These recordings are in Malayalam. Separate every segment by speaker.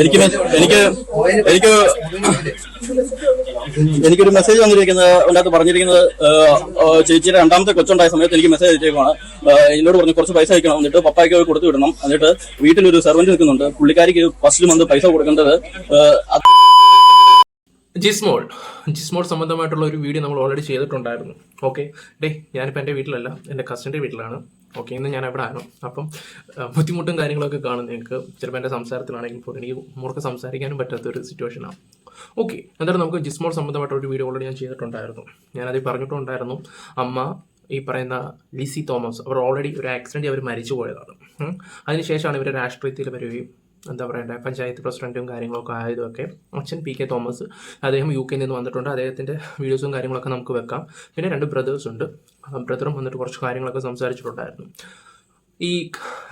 Speaker 1: എനിക്ക് എനിക്ക് എനിക്ക് എനിക്കൊരു മെസ്സേജ് വന്നിരിക്കുന്നത് അതിനകത്ത് പറഞ്ഞിരിക്കുന്നത് ചേച്ചിയുടെ രണ്ടാമത്തെ കൊച്ചുണ്ടായ സമയത്ത് എനിക്ക് മെസ്സേജ് അയച്ചേക്കുവാണ്. എന്നോട് പറഞ്ഞു കുറച്ച് പൈസ അയക്കണം എന്നിട്ട് പപ്പായ്ക്ക് കൊടുത്തു വിടണം. എന്നിട്ട് വീട്ടിലൊരു സെർവന്റ് നിൽക്കുന്നുണ്ട്. പുള്ളിക്കാരിക്ക് ഫസ്റ്റ് മന്ത് പൈസ കൊടുക്കേണ്ടത്
Speaker 2: ജിസ്മോൾ. ജിസ്മോൾ സംബന്ധമായിട്ടുള്ള ഒരു വീഡിയോ നമ്മൾ ഓൾറെഡി ചെയ്തിട്ടുണ്ടായിരുന്നു. ഓക്കെ ഡേ ഞാനിപ്പോൾ എന്റെ വീട്ടിലല്ല എന്റെ കസിന്റെ വീട്ടിലാണ്. ഓക്കെ ഇന്ന് ഞാൻ അവിടെ ആണ്. അപ്പം ബുദ്ധിമുട്ടും കാര്യങ്ങളൊക്കെ കാണും. നിങ്ങൾക്ക് ചിലപ്പോൾ എന്റെ സംസാരത്തിലാണെങ്കിൽ പോലും എനിക്ക് മുറുക്കെ സംസാരിക്കാനും പറ്റാത്ത ഒരു സിറ്റുവേഷനാണ് ഓക്കെ എന്തായാലും നമുക്ക് ജിസ്മോൾ സംബന്ധമായിട്ട് ഒരു വീഡിയോ ഓൾറെഡി ഞാൻ ചെയ്തിട്ടുണ്ടായിരുന്നു. ഞാനത് പറഞ്ഞിട്ടുണ്ടായിരുന്നു അമ്മ ഈ പറയുന്ന ലിസി തോമസ് അവർ ഓൾറെഡി ഒരു ആക്സിഡന്റ് അവർ മരിച്ചു പോയതാണ്. അതിനുശേഷമാണ് ഇവർ രാഷ്ട്രീയത്തിൽ വരികയും എന്താ പറയണ്ടേ പഞ്ചായത്ത് പ്രസിഡന്റും കാര്യങ്ങളൊക്കെ ആയതൊക്കെ അച്ഛൻ പി കെ തോമസ് അദ്ദേഹം യു കെയിൽ നിന്ന് വന്നിട്ടുണ്ട്. അദ്ദേഹത്തിന്റെ വീഡിയോസും കാര്യങ്ങളൊക്കെ നമുക്ക് വെക്കാം. പിന്നെ രണ്ട് ബ്രദേഴ്സ് ഉണ്ട്. ബ്രദറും വന്നിട്ട് കുറച്ച് കാര്യങ്ങളൊക്കെ സംസാരിച്ചിട്ടുണ്ടായിരുന്നു. ഈ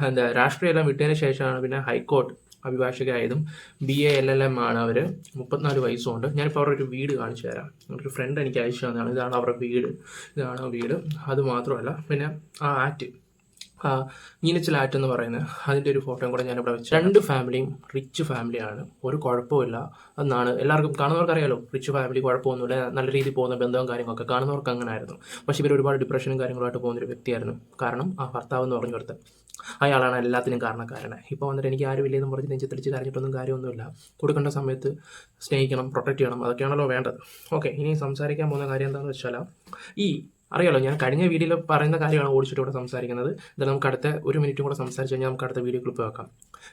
Speaker 2: എന്താ രാഷ്ട്രീയമെല്ലാം വിട്ടതിന് ശേഷമാണ് പിന്നെ high court അഭിഭാഷകയായതും B A L L M ആണ് അവർ മുപ്പത്തിനാല് വയസ്സുണ്ട്. ഞാനിപ്പോൾ അവരുടെ ഒരു വീട് കാണിച്ചു തരാം. ഒരു ഫ്രണ്ട് എനിക്ക് അയച്ചു തന്നതാണ്. ഇതാണ് അവരുടെ വീട്. ഇതാണ് വീട്. അത് മാത്രമല്ല പിന്നെ ആ ആറ്റ് നീനച്ചിൽ എന്ന് പറയുന്നത് അതിന്റെ ഒരു ഫോട്ടോയും കൂടെ ഞാനിവിടെ വെച്ചു രണ്ട് ഫാമിലിയും റിച്ച് ഫാമിലിയാണ്. ഒരു കുഴപ്പമില്ല എന്നാണ് എല്ലാവർക്കും കാണുന്നവർക്ക് അറിയാലോ റിച്ച് ഫാമിലി കുഴപ്പമൊന്നുമില്ല നല്ല രീതിയിൽ പോകുന്ന ബന്ധവും കാര്യങ്ങളൊക്കെ കാണുന്നവർക്ക് അങ്ങനെ ആയിരുന്നു പക്ഷേ ഇവർ ഒരുപാട് ഡിപ്രഷനും കാര്യങ്ങളുമായിട്ട് പോകുന്ന ഒരു വ്യക്തിയായിരുന്നു. കാരണം ആ ഭർത്താവ് എന്ന് പറഞ്ഞു കൊടുത്ത് അയാളാണ് എല്ലാത്തിനും കാരണക്കാരനെ. ഇപ്പോൾ വന്നിട്ട് എനിക്ക് ആരും ഇല്ലെന്ന് പറഞ്ഞ് നെഞ്ച് തെളിച്ച് കരഞ്ഞിട്ടൊന്നും കാര്യമൊന്നുമില്ല. കൊടുക്കേണ്ട സമയത്ത് സ്നേഹിക്കണം പ്രൊട്ടക്ട് ചെയ്യണം അതൊക്കെയാണല്ലോ വേണ്ടത്. ഓക്കെ ഇനി സംസാരിക്കാൻ പോകുന്ന കാര്യം എന്താണെന്ന് വെച്ചാൽ ഈ അറിയാലോ ഞാൻ കഴിഞ്ഞ വീഡിയോയിൽ പറയുന്ന കാര്യമാണ് ഓടിച്ചിട്ട് ഇവിടെ സംസാരിക്കുന്നത്. എന്നാൽ നമുക്ക് അടുത്ത ഒരു മിനിറ്റും കൂടെ സംസാരിച്ച് കഴിഞ്ഞാൽ നമുക്ക് അടുത്ത വീഡിയോ ക്ലിപ്പ് വെക്കാം.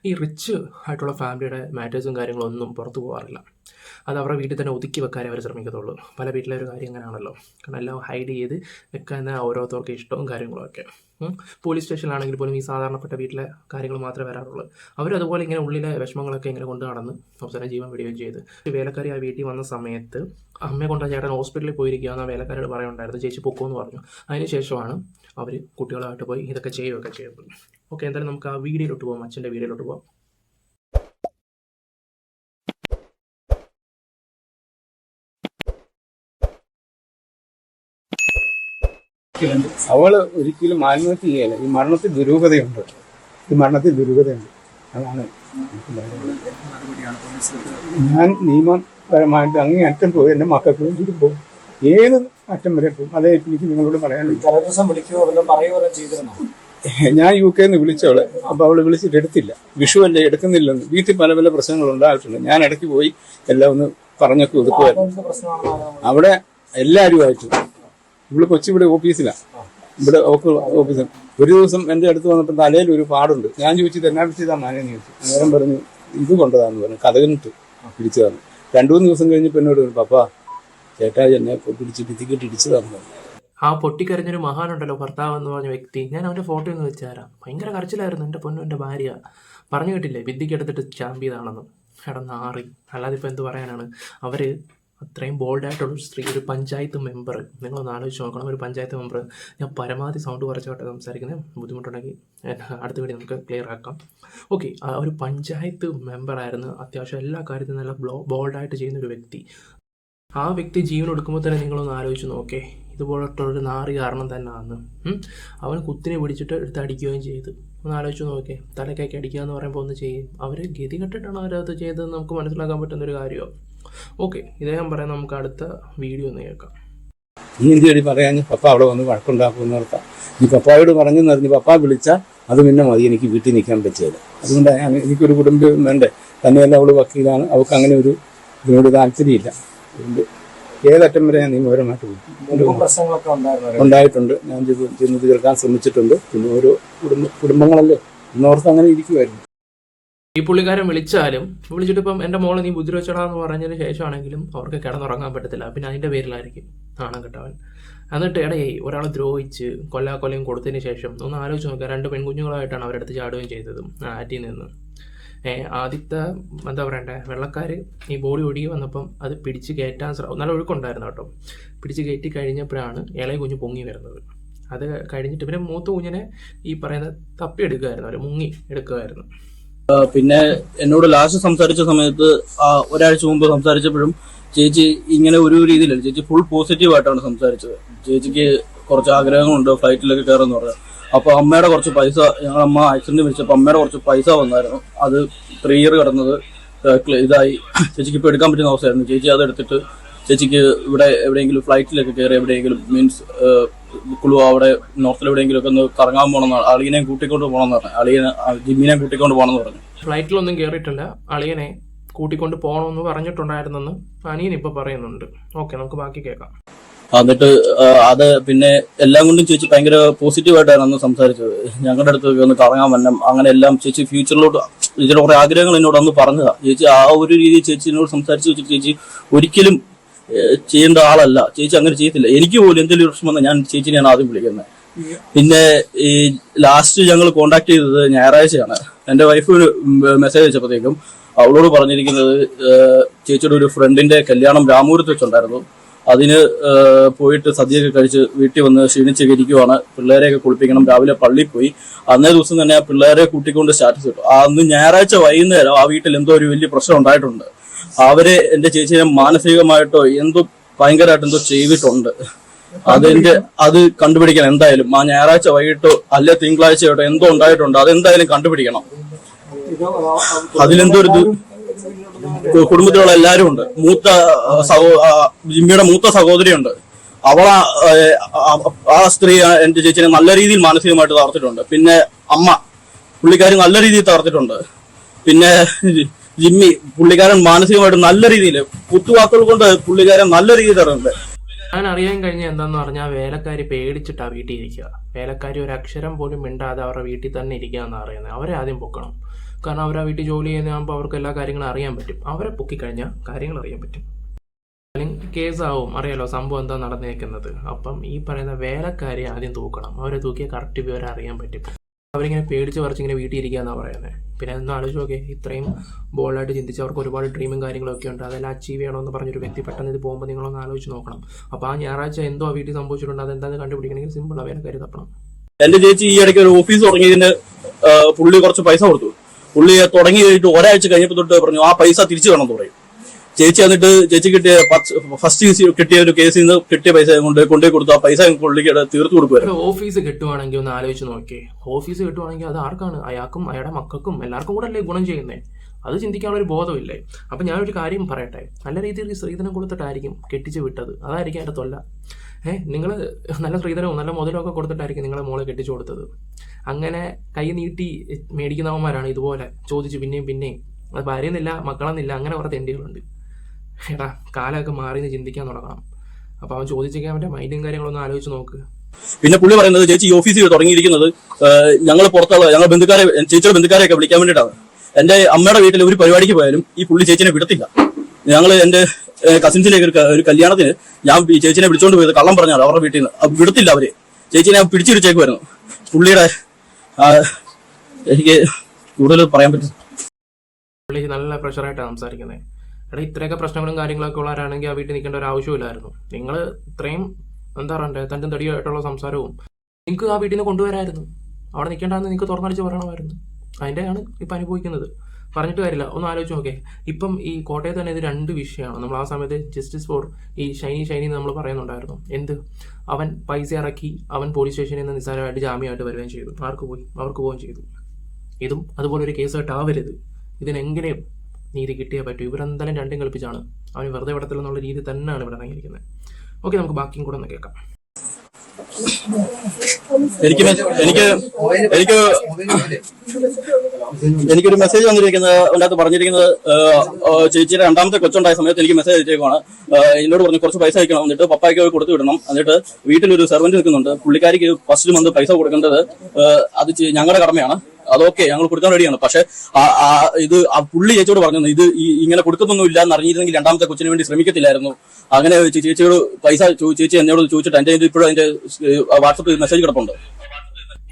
Speaker 2: ഈ റിച്ച് ആയിട്ടുള്ള ഫാമിലിയുടെ മാറ്റേഴ്സും കാര്യങ്ങളൊന്നും പുറത്തു പോകാറില്ല. അത് അവരുടെ വീട്ടിൽ തന്നെ ഒതുക്കി വെക്കാനേ അവർ ശ്രമിക്കത്തുള്ളൂ. പല വീട്ടിലെ ഒരു കാര്യം അങ്ങനെയാണല്ലോ കാരണം എല്ലാം ഹൈഡ് ചെയ്ത് വെക്കാൻ ഓരോരുത്തർക്ക് ഇഷ്ടവും കാര്യങ്ങളൊക്കെ പോലീസ് സ്റ്റേഷനിലാണെങ്കിൽ പോലും ഈ സാധാരണപ്പെട്ട വീട്ടിലെ കാര്യങ്ങൾ മാത്രമേ വരാറുള്ളൂ. അവരതുപോലെ ഇങ്ങനെ ഉള്ളിലെ വിഷമങ്ങളൊക്കെ ഇങ്ങനെ കൊണ്ട് നടന്ന് അവസാനം ജീവൻ വിടുകയും ചെയ്ത്. വേലക്കാരി ആ വീട്ടിൽ വന്ന സമയത്ത് അമ്മയെ കൊണ്ട് ചേട്ടൻ ഹോസ്പിറ്റലിൽ പോയിരിക്കുകയെന്ന് വേലക്കാരോട് പറയുണ്ടായിരുന്നു ചേച്ചി പൊക്കോന്ന് പറഞ്ഞു. അതിന് ശേഷമാണ് അവർ കുട്ടികളായിട്ട് പോയി ഇതൊക്കെ ചെയ്യുകയൊക്കെ ചെയ്യുന്നത് ഓക്കെ എന്തായാലും നമുക്ക് ആ വീഡിയോയിലോട്ട് പോകാം അച്ഛന്റെ വീഡിയോയിലോട്ട് പോകാം
Speaker 3: അവൾ ഒരിക്കലും ആത്മഹത്യ ചെയ്യല ഈ മരണത്തിൽ ദുരൂഹതയുണ്ട്. ഈ മരണത്തിൽ ദുരൂഹതയുണ്ട്. അതാണ് ഞാൻ നിയമപരമായിട്ട് അങ്ങേ അറ്റം പോയി എന്റെ മക്കൾക്ക് വേണ്ടിയിട്ട് പോകും. ഏത് അറ്റം വരെ പോകും? അതേ എനിക്ക് നിങ്ങളോട്
Speaker 4: പറയുകയോ
Speaker 3: ഞാൻ യു കെന്ന് വിളിച്ചവളെ അപ്പൊ അവൾ വിളിച്ചിട്ട് എടുത്തില്ല. വിഷു അല്ലേ? എടുക്കുന്നില്ലെന്ന്. വീട്ടിൽ പല പല പ്രശ്നങ്ങൾ ഉണ്ടായിട്ടുണ്ട് ഞാൻ ഇടയ്ക്ക് പോയി എല്ലാം ഒന്ന് പറഞ്ഞൊക്കെ ഒതുക്കുമായിരുന്നു
Speaker 4: അവിടെ എല്ലാരും ആയിട്ടും
Speaker 3: അവിടെ എല്ലാവരുമായിട്ട് ഇവിടെ കൊച്ചി ഇവിടെ ഓഫീസിലാണ് ഇവിടെ ഓഫീസിൽ ഒരു ദിവസം എന്റെ അടുത്ത് വന്നപ്പോൾ തലയിൽ ഒരു പാടുണ്ട്. ഞാൻ ചോദിച്ചത് എന്നാ വിളിച്ചതാ? മാനേ ചോദിച്ചു. നേരം പറഞ്ഞു ഇത് കൊണ്ടതാന്ന് പറഞ്ഞു. കഥകനിട്ട് തന്നു രണ്ടു മൂന്ന് ദിവസം കഴിഞ്ഞപ്പോൾ എന്നോട് പറഞ്ഞു പപ്പാ ചേട്ടാ എന്നെ പിടിച്ച് ഭിത്തിക്കിട്ട് ഇടിച്ചു തന്നു
Speaker 2: ആ പൊട്ടിക്കരഞ്ഞൊരു മഹാനുണ്ടല്ലോ ഭർത്താവ് എന്ന് പറഞ്ഞ വ്യക്തി. ഞാൻ അവന്റെ ഫോട്ടോ ഒന്ന് വെച്ചുതരാം ഭയങ്കര കരച്ചിലായിരുന്നു എന്റെ പൊന്നും എന്റെ ഭാര്യ. പറഞ്ഞു കേട്ടില്ലേ വിദ്യക്ക് എടുത്തിട്ട് ചാമ്പിയതാണെന്ന്. എടാ അല്ലാതെ ഇപ്പോൾ എന്ത് പറയാനാണ്? അവർ അത്രയും ബോൾഡായിട്ടുള്ള ഒരു സ്ത്രീ ഒരു പഞ്ചായത്ത് മെമ്പർ നിങ്ങളൊന്ന് ആലോചിച്ച് നോക്കണം ഒരു പഞ്ചായത്ത് മെമ്പർ ഞാൻ പരമാവധി സൗണ്ട് കുറച്ചോട്ടെ സംസാരിക്കുന്നത് ബുദ്ധിമുട്ടുണ്ടെങ്കിൽ അടുത്ത വീഡിയോ നമുക്ക് ക്ലിയർ ആക്കാം. ഓക്കെ ഒരു പഞ്ചായത്ത് മെമ്പറായിരുന്നു അത്യാവശ്യം എല്ലാ കാര്യത്തിലും നല്ല ബ്ലോ ബോൾഡായിട്ട് ചെയ്യുന്ന ഒരു വ്യക്തി. ആ വ്യക്തി ജീവൻ എടുക്കുമ്പോൾ തന്നെ നിങ്ങളൊന്ന് ആലോചിച്ച് നോക്കേ. ഇതുപോലത്തുള്ളൊരു നാറി കാരണം തന്നെയാണ് അവൻ കുത്തിനെ പിടിച്ചിട്ട് എടുത്ത് അടിക്കുകയും ചെയ്തു. ഒന്ന് ആലോചിച്ച് നോക്കേ. തലക്കൊക്കെ അടിക്കുക എന്ന് പറയുമ്പോൾ ഒന്ന് ചെയ്യും. അവർ ഗതി കെട്ടിട്ടാണ് അവരത് ചെയ്തതെന്ന് നമുക്ക് മനസ്സിലാക്കാൻ പറ്റുന്ന ഒരു കാര്യമാണ് ഓക്കെ ഇദ്ദേഹം പറയാൻ നമുക്ക് അടുത്ത വീഡിയോ ഒന്ന് കേൾക്കാം.
Speaker 3: നീ എന്ത് വേണ്ടി പറയാൻ പപ്പ അവിടെ വന്ന് വഴക്കുണ്ടാക്കുമെന്ന് നിർത്താം നീ പപ്പായോട് പറഞ്ഞു നിറഞ്ഞ് പപ്പ വിളിച്ചാൽ അത് പിന്നെ മതി എനിക്ക് വീട്ടിൽ നിൽക്കാൻ പറ്റിയത് അതുകൊണ്ട് ഞാൻ എനിക്കൊരു കുടുംബം വേണ്ടേ? തന്നെയല്ല അവൾ വക്കീലാണ്. അവൾക്ക് അങ്ങനെ ഒരു ഇതിനോട് താല്പര്യമില്ല. അതുകൊണ്ട് ഏതറ്റം വരെ ഞാൻ നിയമപരമായിട്ട് ഉണ്ടായിട്ടുണ്ട്. ഞാൻ ചെന്ന് ചെന്ന് തീർക്കാൻ ശ്രമിച്ചിട്ടുണ്ട്. പിന്നെ ഓരോ കുടുംബ കുടുംബങ്ങളല്ലേ? എന്നോർത്ത് അങ്ങനെ ഇരിക്കുമായിരുന്നു
Speaker 2: ഈ പുള്ളിക്കാരൻ വിളിച്ചാലും വിളിച്ചിട്ട് ഇപ്പം എന്റെ മോളെ നീ ബുദ്ധി വെച്ചടാ എന്ന് പറഞ്ഞതിന് ശേഷമാണെങ്കിലും അവർക്ക് കിടന്നുറങ്ങാൻ പറ്റത്തില്ല. പിന്നെ അതിന്റെ പേരിലായിരിക്കും നാണം കെട്ടവൻ. എന്നിട്ട് ഇടയെ ഒരാളെ ദ്രോഹിച്ച് കൊല്ലാക്കൊലയും കൊടുത്തതിന് ശേഷം ഒന്ന് ആലോചിച്ച് നോക്കുക രണ്ട് പെൺകുഞ്ഞുങ്ങളായിട്ടാണ് അവരെടുത്ത് ചാടുകയും ചെയ്തതും ആറ്റിൽ നിന്ന്. ആദ്യത്തെ എന്താ പറയണ്ടേ വെള്ളക്കാർ ഈ ബോഡി ഒഴുകി വന്നപ്പം അത് പിടിച്ച് കയറ്റാൻ ശ്രമം നല്ല ഒഴുക്കുണ്ടായിരുന്നു കേട്ടോ. പിടിച്ച് കയറ്റി കഴിഞ്ഞപ്പോഴാണ് ഇളയ കുഞ്ഞ് പൊങ്ങി വരുന്നത്. അത് കഴിഞ്ഞിട്ട് പിന്നെ മൂത്ത കുഞ്ഞിനെ ഈ പറയുന്ന തപ്പി എടുക്കുമായിരുന്നു അവർ മുങ്ങി എടുക്കുമായിരുന്നു.
Speaker 1: പിന്നെ എന്നോട് ലാസ്റ്റ് സംസാരിച്ച സമയത്ത് ഒരാഴ്ച മുമ്പ് സംസാരിച്ചപ്പോഴും ചേച്ചി ഇങ്ങനെ ഒരു രീതിയിലല്ല ചേച്ചി ഫുൾ പോസിറ്റീവ് ആയിട്ടാണ് സംസാരിച്ചത്. ചേച്ചിക്ക് കുറച്ച് ആഗ്രഹങ്ങളുണ്ട് ഫ്ലൈറ്റിലൊക്കെ കയറുമെന്ന് പറഞ്ഞു. അപ്പൊ അമ്മയുടെ കുറച്ച് പൈസ ഞങ്ങൾ അമ്മ ആക്സിഡന്റ് വിളിച്ചപ്പോൾ അമ്മയുടെ കുറച്ച് പൈസ വന്നായിരുന്നു. അത് ത്രീ ഇയർ കിടന്നത് ഇതായി. ചേച്ചിക്ക് ഇപ്പോൾ എടുക്കാൻ പറ്റുന്ന അവസ്ഥയായിരുന്നു. ചേച്ചി അത് എടുത്തിട്ട് ചേച്ചിക്ക് ഇവിടെ എവിടെയെങ്കിലും ഫ്ലൈറ്റിലൊക്കെ കയറി എവിടെയെങ്കിലും മീൻസ് കുളു അവിടെ നോർത്തിൽ എവിടെയെങ്കിലും ഒക്കെ ഒന്ന് കറങ്ങാൻ പോകണമെന്ന് അളിയനെ കൂട്ടിക്കൊണ്ട് പോകണമെന്ന് പറഞ്ഞു. അളിയനെ ജിമ്മിനെ കൂട്ടിക്കൊണ്ട് പോകണമെന്ന് പറഞ്ഞു.
Speaker 2: ഫ്ലൈറ്റിലൊന്നും കയറിയിട്ടില്ല അളിയനെ കൂട്ടിക്കൊണ്ട് പോകണമെന്ന് പറഞ്ഞിട്ടുണ്ടായിരുന്നെന്ന് അനിയൻ ഇപ്പൊ പറയുന്നുണ്ട്. ഓക്കെ നമുക്ക് ബാക്കി കേൾക്കാം.
Speaker 1: എന്നിട്ട് അത് പിന്നെ എല്ലാം കൊണ്ടും ചേച്ചി ഭയങ്കര പോസിറ്റീവായിട്ടാണ് അന്ന് സംസാരിച്ചത്. ഞങ്ങളുടെ അടുത്ത് ഒന്ന് കറങ്ങാൻ വരണം. അങ്ങനെ എല്ലാം ചേച്ചി ഫ്യൂച്ചറിലോട്ട് ചേച്ചിയുടെ കുറെ ആഗ്രഹങ്ങൾ എന്നോട് അന്ന് പറഞ്ഞതാണ് ചേച്ചി ആ ഒരു രീതിയിൽ ചേച്ചി എന്നോട് സംസാരിച്ചു വെച്ചിട്ട് ചേച്ചി ഒരിക്കലും ചെയ്യേണ്ട ആളല്ല. ചേച്ചി അങ്ങനെ ചെയ്യത്തില്ല. എനിക്ക് പോലും എന്തെങ്കിലും പ്രശ്നം വന്നാൽ ഞാൻ ചേച്ചിനെയാണ് ആദ്യം വിളിക്കുന്നത്. പിന്നെ ഈ ലാസ്റ്റ് ഞങ്ങൾ കോണ്ടാക്ട് ചെയ്തത് ഞായറാഴ്ചയാണ്. എന്റെ വൈഫ് ഒരു മെസ്സേജ് അയച്ചപ്പോഴത്തേക്കും അവളോട് പറഞ്ഞിരിക്കുന്നത് ചേച്ചിയുടെ ഒരു ഫ്രണ്ടിന്റെ കല്യാണം രാമൂരത്ത് വെച്ചുണ്ടായിരുന്നു. അതിന് പോയിട്ട് സദ്യയൊക്കെ കഴിച്ച് വീട്ടിൽ വന്ന് ക്ഷീണിച്ച് ഇരിക്കുവാണ്. പിള്ളേരെയൊക്കെ കുളിപ്പിക്കണം. രാവിലെ പള്ളിയിൽ പോയി. അന്നേ ദിവസം തന്നെ ആ പിള്ളേരെ കൂട്ടിക്കൊണ്ട് സ്റ്റാറ്റസ് ഇട്ടു. ആ അന്ന് ഞായറാഴ്ച വൈകുന്നേരം ആ വീട്ടിൽ എന്തോ ഒരു വലിയ പ്രശ്നം ഉണ്ടായിട്ടുണ്ട്. അവരെ എന്റെ ചേച്ചിനെ മാനസികമായിട്ടോ എന്തോ ഭയങ്കരമായിട്ട് എന്തോ ചെയ്തിട്ടുണ്ട്. അതിന്റെ അത് കണ്ടുപിടിക്കണം. എന്തായാലും ആ ഞായറാഴ്ച വൈകിട്ടോ അല്ലെ തിങ്കളാഴ്ചയോട്ടോ എന്തോ ഉണ്ടായിട്ടുണ്ട്. അതെന്തായാലും കണ്ടുപിടിക്കണം. അതിലെന്തോ ഒരു കുടുംബത്തിലുള്ള എല്ലാരും ഉണ്ട്. മൂത്ത സഹോ ജിമ്മിയുടെ മൂത്ത സഹോദരിയുണ്ട്. അവൾ ആ സ്ത്രീ എന്റെ ചേച്ചിനെ നല്ല രീതിയിൽ മാനസികമായിട്ട് തകർത്തിട്ടുണ്ട്. പിന്നെ അമ്മ പുള്ളിക്കാരി നല്ല രീതിയിൽ തകർത്തിട്ടുണ്ട്. പിന്നെ ജിമ്മി പുള്ളിക്കാരൻ മാനസികമായിട്ട് നല്ല രീതിയിൽ കുത്തുവാക്കുകൾ കൊണ്ട് പുള്ളിക്കാരൻ നല്ല രീതിയിൽ തരുന്നുണ്ട്
Speaker 2: ഞാൻ അറിയാൻ കഴിഞ്ഞ എന്താന്ന് പറഞ്ഞാൽ വേലക്കാരി പേടിച്ചിട്ടാ വീട്ടിൽ ഇരിക്കുക. വേലക്കാരി ഒരു അക്ഷരം പോലും മിണ്ടാതെ അവരുടെ വീട്ടിൽ തന്നെ ഇരിക്കുക എന്നാണ് അറിയുന്നത് അവരെ ആദ്യം പൊക്കണം. കാരണം അവരാ വീട്ടിൽ ജോലി ചെയ്യുന്നതാകുമ്പോൾ അവർക്ക് എല്ലാ കാര്യങ്ങളും അറിയാൻ പറ്റും. അവരെ പൊക്കിക്കഴിഞ്ഞാൽ കാര്യങ്ങൾ അറിയാൻ പറ്റും. അല്ലെങ്കിൽ കേസാവും. അറിയാലോ സംഭവം എന്താ നടന്നേക്കുന്നത്. അപ്പം ഈ പറയുന്ന വേലക്കാരെ ആദ്യം തൂക്കണം. അവരെ തൂക്കിയ കറക്റ്റ് വിവരം അറിയാൻ പറ്റും. അവരിങ്ങനെ പേടിച്ച് പറിച്ച് ഇങ്ങനെ വീട്ടിൽ ഇരിക്കുക എന്നാണ് പറയുന്നത് പിന്നെ ഒന്ന് ആലോചിച്ച് നോക്കേ ഇത്രയും ബോൾഡായിട്ട് ചിന്തിച്ച് അവർക്ക് ഒരുപാട് ഡ്രീമും കാര്യങ്ങളൊക്കെ ഉണ്ട്. അതെല്ലാം അച്ചീവ് ചെയ്യണമെന്ന് പറഞ്ഞൊരു വ്യക്തി പെട്ടെന്ന് ഇത് പോകുമ്പോൾ നിങ്ങളൊന്ന് ആലോചിച്ച് നോക്കണം. അപ്പോൾ ആ ഞായറാഴ്ച എന്തോ ആ വീട്ടിൽ സംഭവിച്ചിട്ടുണ്ട് അതെന്താണെന്ന് കണ്ടുപിടിക്കണമെങ്കിൽ സിമ്പിൾ വേലക്കാരി തപ്പണം.
Speaker 1: എന്റെ ചേച്ചി ഈ ഇടയ്ക്ക് ഒരു ഓഫീസ് തുടങ്ങിയതിന് പുള്ളി കുറച്ച് പൈസ കൊടുത്തു. പുള്ളി തുടങ്ങി കഴിഞ്ഞിട്ട് ഒരാഴ്ച കഴിഞ്ഞപ്പോൾ തൊട്ട് പറഞ്ഞു ആ പൈസ തിരിച്ചു വേണം എന്ന് പറയും. ചേച്ചി എന്നിട്ട് ചേച്ചി കിട്ടിയ ഫസ്റ്റ് കിട്ടിയ ഒരു കേസിൽ നിന്ന് കിട്ടിയ പൈസ കൊണ്ട് കൊണ്ടുപോയി കൊടുത്തു. ആ പൈസ പുള്ളിക്ക് തീർത്തു
Speaker 2: ഒരു ഓഫീസ് കിട്ടുവാണെങ്കിൽ ഒന്ന് ആലോചിച്ച് നോക്കിയേ. ഓഫീസ് കിട്ടുവാണെങ്കിൽ അത് ആർക്കാണ്? അയാൾക്കും അയാളുടെ മക്കൾക്കും എല്ലാവർക്കും കൂടെ അല്ലേ ഗുണം ചെയ്യുന്നത് അത് ചിന്തിക്കാനുള്ള ഒരു ബോധമില്ലേ അപ്പം ഞാനൊരു കാര്യം പറയട്ടെ. നല്ല രീതിയിൽ സ്ത്രീധനം കൊടുത്തിട്ടായിരിക്കും കെട്ടിച്ച് വിട്ടത്. അതായിരിക്കും എന്റെ തൊല്ല. ഏഹ് നിങ്ങൾ നല്ല സ്ത്രീധനവും നല്ല മുതലും ഒക്കെ കൊടുത്തിട്ടായിരിക്കും നിങ്ങളെ മോളെ കെട്ടിച്ചു കൊടുത്തത്. അങ്ങനെ കൈ നീട്ടി മേടിക്കുന്നവന്മാരാണ് ഇതുപോലെ. ചോദിച്ച് പിന്നെയും പിന്നെയും. അത് ഭാര്യയെന്നില്ല മക്കളെന്നില്ല അങ്ങനെ കുറേ തെണ്ടികളുണ്ട്. എടാ കാലമൊക്കെ മാറി എന്ന് ചിന്തിക്കാൻ തുടങ്ങണം. അപ്പോൾ അവൻ ചോദിച്ചേക്കാൻ അവന്റെ മൈൻഡും കാര്യങ്ങളൊന്നും ആലോചിച്ച് നോക്ക്.
Speaker 1: പിന്നെ പുള്ളി പറയുന്നത് ചേച്ചി ഈ ഓഫീസിൽ തുടങ്ങിയിരിക്കുന്നത് ഞങ്ങൾ പുറത്തുള്ള ഞങ്ങൾ ബന്ധുക്കാരെ ചേച്ചിയുടെ ബന്ധുക്കാരെയൊക്കെ വിളിക്കാൻ വേണ്ടിയിട്ടാണ്. എന്റെ അമ്മയുടെ വീട്ടിൽ ഒരു പരിപാടിക്ക് പോയാലും ഈ പുള്ളി ചേച്ചിനെ വിടത്തില്ല. ഞങ്ങൾ എന്റെ കസിൻസിലേക്ക് ഒരു ഒരു കല്യാണത്തിന് ഞാൻ ഈ ചേച്ചിനെ വിളിച്ചോണ്ട് പോയത് കള്ളം പറഞ്ഞാൽ അവരുടെ വീട്ടിൽ നിന്ന്. വിടത്തില്ല അവർ. ചേച്ചിനെ പിടിച്ചിരിച്ചേക്കുമായിരുന്നു പുള്ളിയുടെ എനിക്ക് കൂടുതൽ പറയാൻ പറ്റും.
Speaker 2: പുള്ളി നല്ല പ്രഷറായിട്ടാണ് സംസാരിക്കുന്നത്. എടാ ഇത്രയൊക്കെ പ്രശ്നങ്ങളും കാര്യങ്ങളൊക്കെ ഉള്ളവരാണെങ്കിൽ ആ വീട്ടിൽ നിൽക്കേണ്ട ഒരു ആവശ്യമില്ലായിരുന്നു. നിങ്ങൾ ഇത്രയും എന്താ പറയണ്ടേ തന്റെ തടിയായിട്ടുള്ള സംസാരവും നിങ്ങൾക്ക് ആ വീട്ടിൽ നിന്ന് കൊണ്ടുവരായിരുന്നു. അവിടെ നിൽക്കേണ്ടെന്ന് നിങ്ങൾക്ക് തുറന്നടിച്ച് പറയണമായിരുന്നു. അതിന്റെയാണ് ഇപ്പം അനുഭവിക്കുന്നത്. പറഞ്ഞിട്ട് കാര്യമില്ല. ഒന്ന് ആലോചിച്ച് നോക്കേ. ഇപ്പം ഈ കോട്ടയത്ത് തന്നെ ഇത് രണ്ട് വിഷയമാണ്. നമ്മൾ ആ സമയത്ത് ജസ്റ്റിസ് ഫോർ ഈ ഷൈനി ഷൈനി എന്ന് നമ്മൾ പറയുന്നുണ്ടായിരുന്നു. എന്ത്? അവൻ പൈസ ഇറക്കി അവൻ പോലീസ് സ്റ്റേഷനിൽ നിന്ന് നിസ്സാരമായിട്ട് ജാമ്യമായിട്ട് വരികയും ചെയ്തു. ആർക്ക് പോയി? അവർക്ക് പോവുകയും ചെയ്തു. ഇതും അതുപോലെ ഒരു കേസായിട്ടാവരുത് ഇതിനെങ്ങനെയും നീതി കിട്ടിയേ പറ്റൂ. ഇവരെന്തായാലും രണ്ടും കളിപ്പിച്ചാണ് അവന് വെറുതെ വിടത്തില്ലെന്നുള്ള രീതി തന്നെയാണ് ഇവിടെ ഇറങ്ങിയിരിക്കുന്നത്. ഓക്കെ നമുക്ക് ബാക്കിയും കൂടെ ഒന്ന് കേൾക്കാം.
Speaker 1: എനിക്ക് എനിക്ക് എനിക്ക് എനിക്കൊരു മെസ്സേജ് വന്നിരിക്കുന്നത് അതിനകത്ത് പറഞ്ഞിരിക്കുന്നത് ചേച്ചിയുടെ രണ്ടാമത്തെ കൊച്ചുണ്ടായ സമയത്ത് എനിക്ക് മെസ്സേജ് അയച്ചേക്കുവാണ്. എന്നോട് പറഞ്ഞു കുറച്ച് പൈസ അയക്കണം. എന്നിട്ട് പപ്പായ്ക്ക് കൊടുത്തു വിടണം. എന്നിട്ട് വീട്ടിലൊരു സെർവന്റ് നിൽക്കുന്നുണ്ട്. പുള്ളിക്കാരിക്ക് ഫസ്റ്റ് മന്ത് പൈസ കൊടുക്കേണ്ടത് അത് ഞങ്ങളുടെ കടമയാണ്. അതൊക്കെ ഞങ്ങൾ കൊടുക്കാൻ റെഡിയാണ് പക്ഷെ ഇത് പുള്ളി ചേച്ചിയോട് പറഞ്ഞു ഇത് ഇങ്ങനെ കൊടുക്കുന്നൊന്നും ഇല്ല എന്ന് അറിഞ്ഞിരുന്നെങ്കിൽ രണ്ടാമത്തെ കൊച്ചിന് വേണ്ടി ശ്രമിക്കത്തില്ലായിരുന്നു. അങ്ങനെ ചേച്ചിയോട് പൈസ ചേച്ചി എന്നോട് ചോദിച്ചിട്ട് എന്റെ ഇപ്പോഴും അതിന്റെ വാട്സപ്പ് മെസ്സേജ് കിടപ്പുണ്ട്.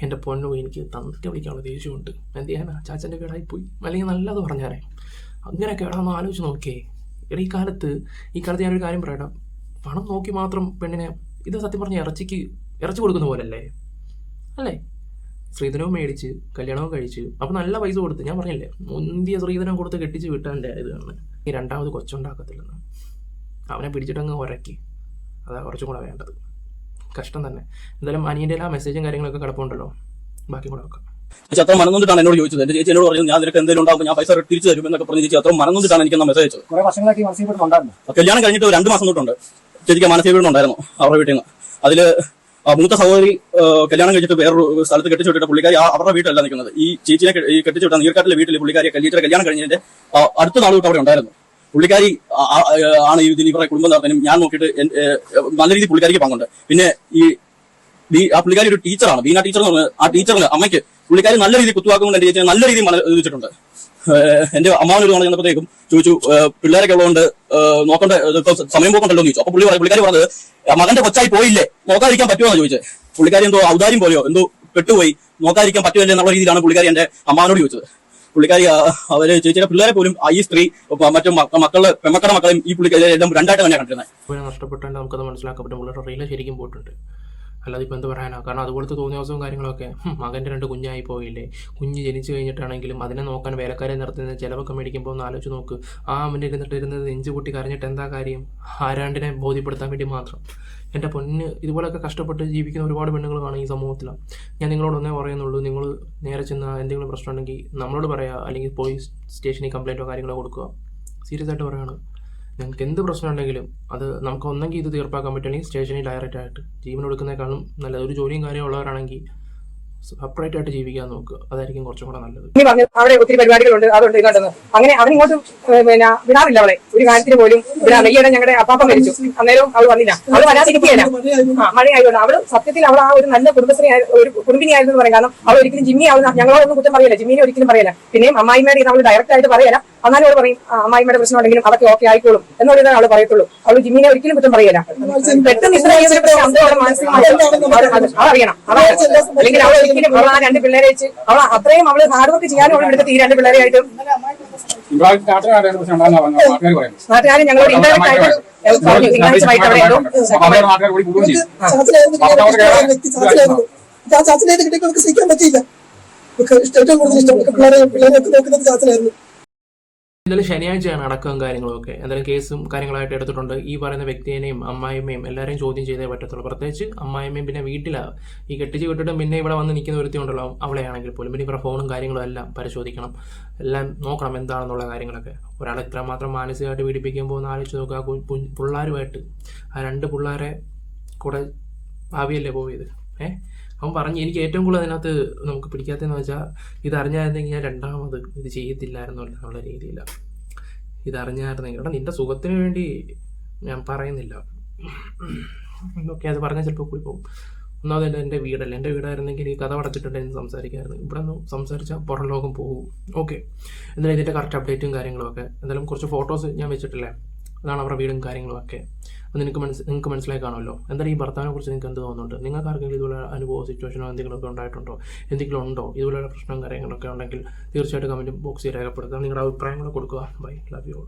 Speaker 2: എന്റെ പൊന്നു എനിക്ക് തന്നിട്ട് വിളിക്കാനുള്ള ദേഷ്യമുണ്ട്. എന്ത് ചെയ്യാനാ? ചാച്ചന്റെ കേടായി പോയി. അല്ലെങ്കിൽ നല്ലത് പറഞ്ഞാറേ അങ്ങനെ കേടാന്ന് ആലോചിച്ച് നോക്കിയേ. എടാ ഈ കാലത്ത് ഈ കാലത്ത് ഞാനൊരു കാര്യം പറയട്ടെ പണം നോക്കി മാത്രം പെണ്ണിനെ ഇത് സത്യം പറഞ്ഞ ഇറച്ചിക്ക് ഇറച്ചി കൊടുക്കുന്ന പോലല്ലേ? അല്ലേ? സ്ത്രീധനവും മേടിച്ച് കല്യാണവും കഴിച്ച് അപ്പം നല്ല പൈസ കൊടുത്ത്. ഞാൻ പറഞ്ഞില്ലേ മുന്തിയ സ്ത്രീധനം കൊടുത്ത് കെട്ടിച്ച് വിട്ടാന്റെ ഇതാണ് ഈ രണ്ടാമത് കൊച്ചുണ്ടാക്കത്തില്ലെന്ന്. അവനെ പിടിച്ചിട്ടങ്ങ് ഉരക്കി അതാ കുറച്ചും കൂടെ വേണ്ടത്. കഷ്ടം തന്നെ. എന്തായാലും അനിയന്റെ എല്ലാ മെസ്സേജും കാര്യങ്ങളൊക്കെ കിടപ്പുണ്ടല്ലോ. ബാക്കി കൂടെ വെക്കാം.
Speaker 1: ചേച്ചി അത്ര മനന്നൊന്നിട്ടാണ് എന്നോട് ചോദിച്ചത്. എന്റെ ചേച്ചി എന്നോട് പറഞ്ഞു ഞാൻ നിനക്ക് എന്തെങ്കിലും ഉണ്ടാകുമ്പോൾ ഞാൻ പൈസ തിരിച്ചു തരും എന്നൊക്കെ പറഞ്ഞു ചേച്ചി അത്ര മനന്നൊന്നിട്ടാണ് എനിക്ക് മെസ്സേജ് അയച്ചത്.
Speaker 4: കുറെ വർഷങ്ങളായിട്ട്
Speaker 1: കല്യാണം കഴിഞ്ഞിട്ട് രണ്ട് മാസം തൊട്ടുണ്ട്. ചേച്ചിക്ക് മാനസിക പീഡനം ഉണ്ടായിരുന്നു അവരുടെ വീട്ടിൽ നിന്ന്. അതിൽ മൂത്ത സഹോദരി കല്യാണം കഴിച്ചിട്ട് വേറൊരു സ്ഥലത്ത് കെട്ടിച്ചു വിട്ടിട്ട് പുള്ളിക്കാരി ആ അവരുടെ വീട്ടിലല്ല നിൽക്കുന്നത്. ഈ ചേച്ചിനെ ഈ നീർക്കാട്ടിലെ വീട്ടിൽ പുള്ളിക്കാരി കല്യാണം കഴിഞ്ഞതിന്റെ അടുത്ത നാൾ തൊട്ട് അവിടെ ഉണ്ടായിരുന്നു. പുള്ളിക്കാരി ആണ് ഈ ഇവരുടെ കുടുംബം നടത്താനും ഞാൻ നോക്കിയിട്ട് നല്ല രീതിയിൽ പുള്ളിക്കാരിക്ക് പങ്കുണ്ട്. പിന്നെ ഈ ആ പുള്ളിക്കാരി ഒരു ടീച്ചറാണ്. ബീന ടീച്ചർ എന്ന് പറഞ്ഞത് ആ ടീച്ചറിന് അമ്മയ്ക്ക് പുള്ളിക്കാരി നല്ല രീതിയിൽ കുത്തുവാക്കുകൊണ്ട് എന്റെ ചേച്ചി നല്ല രീതിയിൽ മനസ്സിച്ചിട്ടുണ്ട് എന്റെ അമ്മാവൻ ഒരു തവണ ചെന്നപ്പോഴത്തേക്കും ചോദിച്ചു പിള്ളേരൊക്കെ ഉള്ളതുകൊണ്ട് നോക്കണ്ട സമയം പോക്കണ്ടല്ലോ എന്ന് ചോദിച്ചു. അപ്പൊ പുള്ളി പുള്ളിക്കാരി പറഞ്ഞത് മകന്റെ കൊച്ചായി പോയില്ലേ നോക്കാതിരിക്കാൻ പറ്റുമോ? എന്ന് ചോദിച്ചത്. പുള്ളിക്കാരി എന്തോ ഔദാര്യം പോലെയോ എന്തോ പെട്ടുപോയി നോക്കാതിരിക്കാൻ പറ്റുമല്ലേ എന്നുള്ള രീതിയിലാണ് പുള്ളിക്കാരി എന്റെ അമ്മാവനോട് ചോദിച്ചത്. പുള്ളിക്കാരി അവർ ചേച്ചിയുടെ പിള്ളേരെ പോലും ഈ സ്ത്രീ മറ്റു മക്ക- മക്കളെ പെമ്മക്കളുടെ മക്കളെയും ഈ പുള്ളിക്കാരി എല്ലാം രണ്ടായിട്ട് തന്നെ കണ്ടിരുന്നത്.
Speaker 2: നഷ്ടപ്പെട്ടുണ്ട് നമുക്കത് മനസ്സിലാക്കാൻ പറ്റും. ശരിക്കും പോയിട്ടുണ്ട്. അല്ലാതെ ഇപ്പം എന്ത് പറയാനാ? കാരണം അതുപോലത്തെ തോന്നിയ ദിവസവും കാര്യങ്ങളൊക്കെ. മകന്റെ രണ്ട് കുഞ്ഞായി പോയില്ലേ? കുഞ്ഞ് ജനിച്ചു കഴിഞ്ഞിട്ടാണെങ്കിലും അതിനെ നോക്കാൻ വേലക്കാരെ നിർത്തുന്ന ചിലവൊക്കെ മേടിക്കുമ്പോൾ ഒന്ന് ആലോചിച്ച് നോക്ക്. ആ അവന്റെ ഇരുന്നിട്ട് ഇരുന്നത് നെഞ്ചു പൊട്ടി കരഞ്ഞിട്ട് എന്താ കാര്യം? ആരാണ്ടിനെ ബോധ്യപ്പെടുത്താൻ വേണ്ടി മാത്രം. എന്റെ പൊന്ന് ഇതുപോലൊക്കെ കഷ്ടപ്പെട്ട് ജീവിക്കുന്ന ഒരുപാട് പെണ്ണുങ്ങൾ കാണും ഈ സമൂഹത്തിൽ. ഞാൻ നിങ്ങളോട് ഒന്നേ പറയുന്നുള്ളൂ. നിങ്ങൾ നേരെ ചെന്ന എന്തെങ്കിലും പ്രശ്നമുണ്ടെങ്കിൽ നമ്മളോട് പറയുക അല്ലെങ്കിൽ പോലീസ് സ്റ്റേഷനിൽ കംപ്ലയിന്റോ കാര്യങ്ങളോ കൊടുക്കുക. സീരിയസ് ആയിട്ട് പറയുകയാണ് നിങ്ങൾക്ക് എന്ത് പ്രശ്നം ഉണ്ടെങ്കിലും അത് നമുക്ക് ഒന്നെങ്കിൽ ഇത് തീർപ്പാക്കാൻ പറ്റുമെങ്കിൽ സ്റ്റേഷനിൽ ഡയറക്റ്റ് ആയിട്ട് ജീവൻ കൊടുക്കുന്നതിനേക്കാളും നല്ലത്. ഒരു ജോലിയും കാര്യം ഉള്ളവരാണെങ്കിൽ സെപ്പറേറ്റ് ആയിട്ട് ജീവിക്കാൻ നോക്കുക. അതായിരിക്കും കുറച്ചും കൂടെ നല്ലത്.
Speaker 5: അവിടെ ഒത്തിരി പരിപാടികളുണ്ട്. അതുണ്ട് ഇതുണ്ടെന്ന് അങ്ങനെ അവൻ ഇങ്ങോട്ട് പിന്നെ വിടാറില്ല അവളെ. ഒരു കാര്യത്തിന് പോലും വിടാറില്ല. ഈയിടെ ഞങ്ങളുടെ അപ്പാപ്പ മരിച്ചു. അന്നേരം അവൾ വന്നില്ല. അവൾ വരാതിരിക്കുകയല്ല മഴയായതുകൊണ്ട് അവൾ സത്യത്തിൽ അവൾ ആ ഒരു നല്ല കുടുംബശ്രീ ഒരു കുടുംബിനി ആയിരുന്നു പറയാം കാരണം അവൾ ഒരിക്കലും ജിമ്മി ആവുന്ന ഞങ്ങളോടൊന്നും കുറ്റം പറയില്ല. ജിമ്മിനെ ഒരിക്കലും പറയില്ല. പിന്നെയും അമ്മായിമാരെ അവൾ ഡയറക്റ്റ് ആയിട്ട് പറയല എന്നാലും അവൾ പറയും അമ്മായിമ്മയുടെ പ്രശ്നം ഉണ്ടെങ്കിലും അതൊക്കെ ഓക്കെ ആയിക്കോളും. എന്നുള്ളതാണ് അവൾ പറയത്തുള്ളൂ. അവൾ ജിമ്മിനെ ഒരിക്കലും കുറ്റം പറയില്ല. പെട്ടെന്ന് ഇത്ര ഈ ഒരു പ്രശ്നം അന്തോടെ മാനസികമായിട്ട് അത് അത് അതറിയണം അതാണ് അല്ലെങ്കിൽ അവൾ ഒരിക്കലും അവൾ ആ രണ്ട് പിള്ളേരെ വെച്ച് അവൾ അത്രയും അവൾ ഹാർഡ് വർക്ക് ചെയ്യാനും അവൾ എടുത്ത് ഈ രണ്ട് പിള്ളേരെ ആയിട്ട്
Speaker 3: പ്രശ്നം ഉണ്ടാകുന്ന നാട്ടുകാർ പറയുന്നത്.
Speaker 5: നാട്ടുകാരും ഞങ്ങളോട് ഇൻഡയറക്റ്റ് ആയിട്ട് പറഞ്ഞു. തിങ്കളാഴ്ച വൈകിട്ട് അവിടെ
Speaker 6: സഹിക്കാൻ പറ്റിയില്ല. ഏറ്റവും കൂടുതൽ ഇഷ്ടം പിള്ളേരെ പിള്ളേരെ നോക്കുന്നത് ചാച്ചനായിരുന്നു.
Speaker 2: എന്തായാലും ശനിയാഴ്ചയാണ് അടക്കവും കാര്യങ്ങളും ഒക്കെ എന്തായാലും കേസും കാര്യങ്ങളായിട്ട് എടുത്തിട്ടുണ്ട്. ഈ പറയുന്ന വ്യക്തിയെയും അമ്മായിമ്മയും എല്ലാവരെയും ചോദ്യം ചെയ്തേ പറ്റത്തുള്ളൂ. പ്രത്യേകിച്ച് അമ്മായിമ്മയും പിന്നെ വീട്ടിലാണ് ഈ കെട്ടിച്ച് വിട്ടിട്ട് പിന്നെ ഇവിടെ വന്ന് നിൽക്കുന്ന ഒരുത്തി ഉണ്ടല്ലോ അവളെയാണെങ്കിൽ പോലും. പിന്നെ ഇവരുടെ ഫോണും കാര്യങ്ങളും എല്ലാം പരിശോധിക്കണം. എല്ലാം നോക്കണം എന്താണെന്നുള്ള കാര്യങ്ങളൊക്കെ. ഒരാളെ ഇത്രമാത്രം മാനസികമായിട്ട് പീഡിപ്പിക്കുമ്പോൾ ഒന്ന് ആലോചിച്ച് നോക്കുക പിള്ളേരുമായിട്ട് ആ രണ്ട് പിള്ളേരെ കൂടെ ഭാവിയല്ലേ പോയത്? ഏഹ് അവൻ പറഞ്ഞു എനിക്ക് ഏറ്റവും കൂടുതൽ അതിനകത്ത് നമുക്ക് പിടിക്കാത്തതെന്ന് വെച്ചാൽ ഇത് അറിഞ്ഞായിരുന്നെങ്കിൽ ഞാൻ രണ്ടാമത് ഇത് ചെയ്യത്തില്ലായിരുന്നു എന്നുള്ള രീതിയിലാണ് ഇത് അറിഞ്ഞായിരുന്നെങ്കിൽ എടാ നിന്റെ സുഖത്തിന് വേണ്ടി ഞാൻ പറയുന്നില്ല. ഓക്കെ അത് പറഞ്ഞാൽ ചിലപ്പോൾ കൂടി പോകും ഒന്നാമതല്ല എന്റെ വീടല്ല? എന്റെ വീടായിരുന്നെങ്കിൽ ഈ കഥ അടച്ചിട്ടുണ്ടെങ്കിൽ സംസാരിക്കായിരുന്നു. ഇവിടെ നിന്ന് സംസാരിച്ചാൽ പുറം ലോകം പോകും. ഓക്കെ. എന്തായാലും ഇതിന്റെ കറക്റ്റ് അപ്ഡേറ്റും കാര്യങ്ങളൊക്കെ എന്തായാലും കുറച്ച് ഫോട്ടോസ് ഞാൻ വെച്ചിട്ടില്ലേ? അതാണ് അവരുടെ വീടും കാര്യങ്ങളും ഒക്കെ അപ്പോൾ നിനക്ക് മനസ്സ് നിങ്ങൾക്ക് മനസ്സിലായി കാണുമല്ലോ എന്തായാലും ഈ ഭർത്താവിനെ കുറിച്ച് നിങ്ങൾക്ക് എന്ത് തോന്നുന്നുണ്ട്? നിങ്ങൾക്ക് ആർക്കെങ്കിലും ഇതുപോലെ അനുഭവ സിറ്റുവേഷനോ എന്തെങ്കിലുമൊക്കെ ഉണ്ടായിട്ടുണ്ടോ? എന്തെങ്കിലും ഉണ്ടോ? ഇതുപോലെയുള്ള പ്രശ്നവും കാര്യങ്ങളൊക്കെ ഉണ്ടെങ്കിൽ തീർച്ചയായിട്ടും കമന്റ് ബോക്സിൽ രേഖപ്പെടുത്തുക നിങ്ങളുടെ അഭിപ്രായങ്ങൾ കൊടുക്കുക. Bye love you